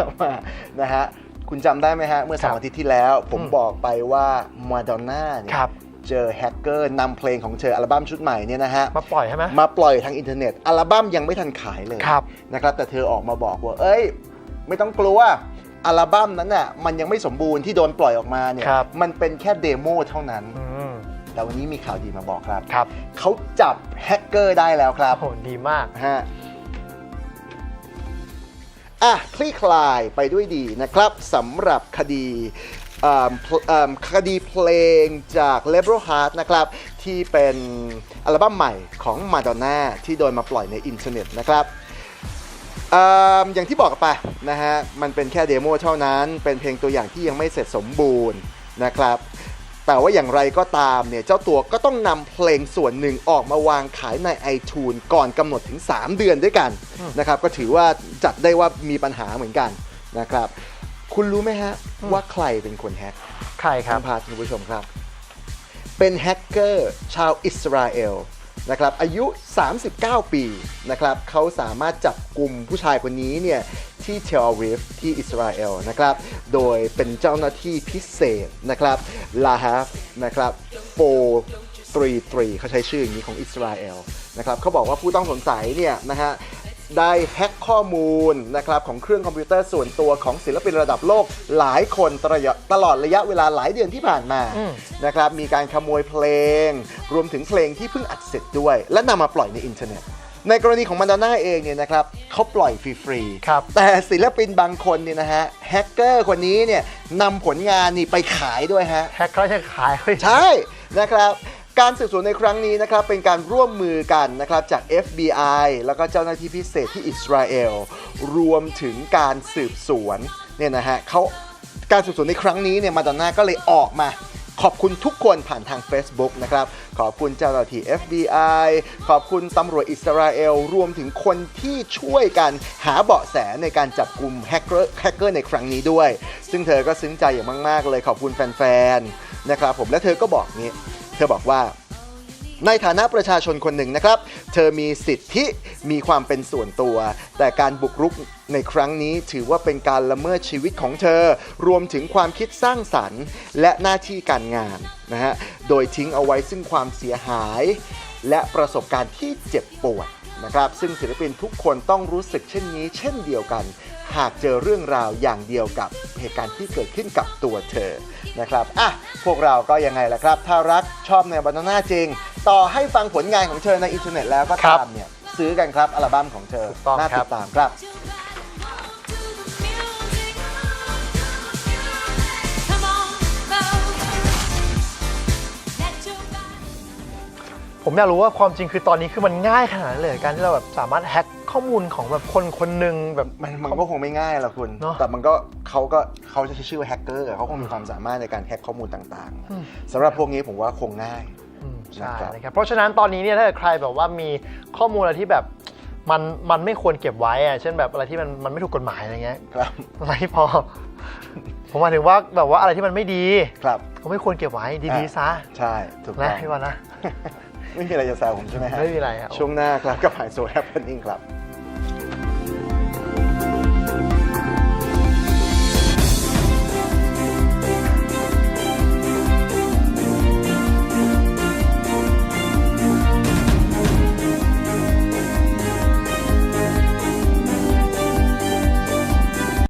ออกมานะฮะคุณจำได้ไหมฮะ เมื่อสองครับอาทิตย์ที่แล้วผมอืมบอกไปว่ามาดอนน่าเนี่ยครับเจอแฮกเกอร์นำเพลงของเธออัลบั้มชุดใหม่เนี่ยนะฮะ มาปล่อยใช่ไหมมาปล่อยทางอินเทอร์เน็ต อัลบั้มยังไม่ทันขายเลยครับนะครับแต่เธอออกมาบอกว่า เอ้ย ไม่ต้องกลัวอัลบั้มนั้นน่ะมันยังไม่สมบูรณ์ที่โดนปล่อยออกมาเนี่ยครับมันเป็นแค่เดโมเท่านั้นอืมแต่วันนี้มีข่าวดีมาบอกครับครับเขาจับแฮกเกอร์ได้แล้วครับโอ้โหดีมากฮะ อะคลี่คลายไปด้วยดีนะครับสำหรับคดีคดีเพลงจาก l e b r o Heart นะครับ ที่เป็นอัลบั้มใหม่ของ Madonna ที่โดนมาปล่อยในอินเทอร์เน็ตนะครับออย่างที่บอกไปนะฮะ มันเป็นแค่เดโมเท่านั้น เป็นเพลงตัวอย่างที่ยังไม่เสร็จสมบูรณ์นะครับ แต่ว่าอย่างไรก็ตามเนี่ย เจ้าตัวก็ต้องนำเพลงส่วนหนึ่งออกมาวางขายใน iTunes ก่อนกำหนดถึง 3 เดือนด้วยกันนะครับ ก็ถือว่าจัดได้ว่ามีปัญหาเหมือนกันนะครับ คุณรู้ไหมฮะ ว่าใครเป็นคนแฮกใครครับณพาคุณผู้ชมครับ เป็นแฮกเกอร์ชาวอิสราเอลนะครับอายุ 39 ปีนะครับเขาสามารถจับกลุ่มผู้ชายคนนี้เนี่ย ที่เทลอาวิฟที่อิสราเอลนะครับ โดยเป็นเจ้าหน้าที่พิเศษนะครับลาฮาฟนะครับโฟ33เขาใช้ชื่ออย่างนี้ของอิสราเอลนะครับเขาบอกว่าผู้ต้องสงสัยเนี่ยนะฮะได้แฮ็กข้อมูลนะครับของเครื่องคอมพิวเตอร์ส่วนตัวของศิลปินระดับโลกหลายคนตลอดตลอดระยะเวลาหลายเดือนที่ผ่านมาอืมนะครับมีการขโมยเพลง รวมถึงเพลงที่เพิ่งอัดเสร็จด้วย และนำมาปล่อยในอินเทอร์เน็ต ในกรณีของมันดาน่าเองเนี่ยนะครับเขาปล่อยฟรีๆครับแต่ศิลปินบางคนเนี่ยนะฮะแฮกเกอร์คนนี้เนี่ยนำผลงานนี่ไปขายด้วยฮะ แฮกเขาจะขายเฮ้ย ใช่นะครับ การสืบสวนในครั้งนี้นะครับเป็นการร่วมมือกันนะครับจาก FBI แล้วก็เจ้าหน้าที่พิเศษที่อิสราเอล รวมถึงการสืบสวนเนี่ยนะฮะเขาการสืบสวนในครั้งนี้เนี่ยมาดอนน่าก็เลยออกมา ขอบคุณทุกคนผ่านทาง Facebook นะครับ ขอบคุณเจ้าหน้าที่ FBI ขอบคุณตำรวจอิสราเอล รวมถึงคนที่ช่วยกันหาเบาะแสในการจับกลุ่มแฮกเกอร์แฮกเกอร์ในครั้งนี้ด้วย ซึ่งเธอก็ซึ้งใจอย่างมาก ๆ เลยขอบคุณแฟน ๆ นะครับผมและเธอก็บอกนี้ เธอบอกว่า ในฐานะประชาชนคนหนึ่งนะครับ เธอมีสิทธิมีความเป็นส่วนตัว แต่การบุกรุกในครั้งนี้ถือว่าเป็นการละเมิดชีวิตของเธอ รวมถึงความคิดสร้างสรรค์ และหน้าที่การงานนะฮะ โดยทิ้งเอาไว้ซึ่งความเสียหาย และประสบการณ์ที่เจ็บปวดนะครับ ซึ่งศิลปินทุกคนต้องรู้สึกเช่นนี้ เช่นเดียวกัน หากเจอเรื่องราวอย่างเดียวกับเหตุการณ์ที่เกิดขึ้นกับตัวเธอ นะครับ อะ พวกเราก็ยังไงล่ะครับ ถ้ารักชอบในบานาน่าจริง ต่อให้ฟังผลงานของเธอในอินเทอร์เน็ตแล้วก็ครัตาบมเนี่ยซื้อกันครับอัลบั้มของเธอถูกต้องน่าครัติบ ดตามครับ Come on, folks. Let your body ผมอยากรู้ว่าความจริงคือตอนนี้คือมันง่ายขนาดนั้นเลยการที่เราแบบสามารถแฮ็กข้อมูลของแบบคนคนหนึ่งแบบ มันมันก็คงไม่ง่ายหรอกคุณ เนอะแต่มันก็เขาก็เขาจะใช้ชื่อว่าแฮกเกอร์เขาคงมีความสามารถในการแฮกข้อมูลต่างอืมๆสำหรับพวกนี้ผมว่าคงง่ายอืม ใช่นะครับนะครับเพราะฉะนั้นตอนนี้เนี่ยถ้าเกิดใครแบบว่ามีข้อมูลอะไรที่แบบมันมันไม่ควรเก็บไว้อะเช่นแบบอะไรที่มันมันไม่ถูกกฎหมายอะไรเงี้ยครับอะไรที่พอ ผมหมายถึงว่าแบบว่าอะไรที่มันไม่ดีครับก็ไม่ควรเก็บไว้ดีๆซะใช่ถูกต้นะองพี่วันนะ ไม่มีอะไรจะแซวผมใช่ไหมฮะไม่มีอะไรครับ ช่วงหน้าครับกับหายโซแฮปเปนนิ่งครับ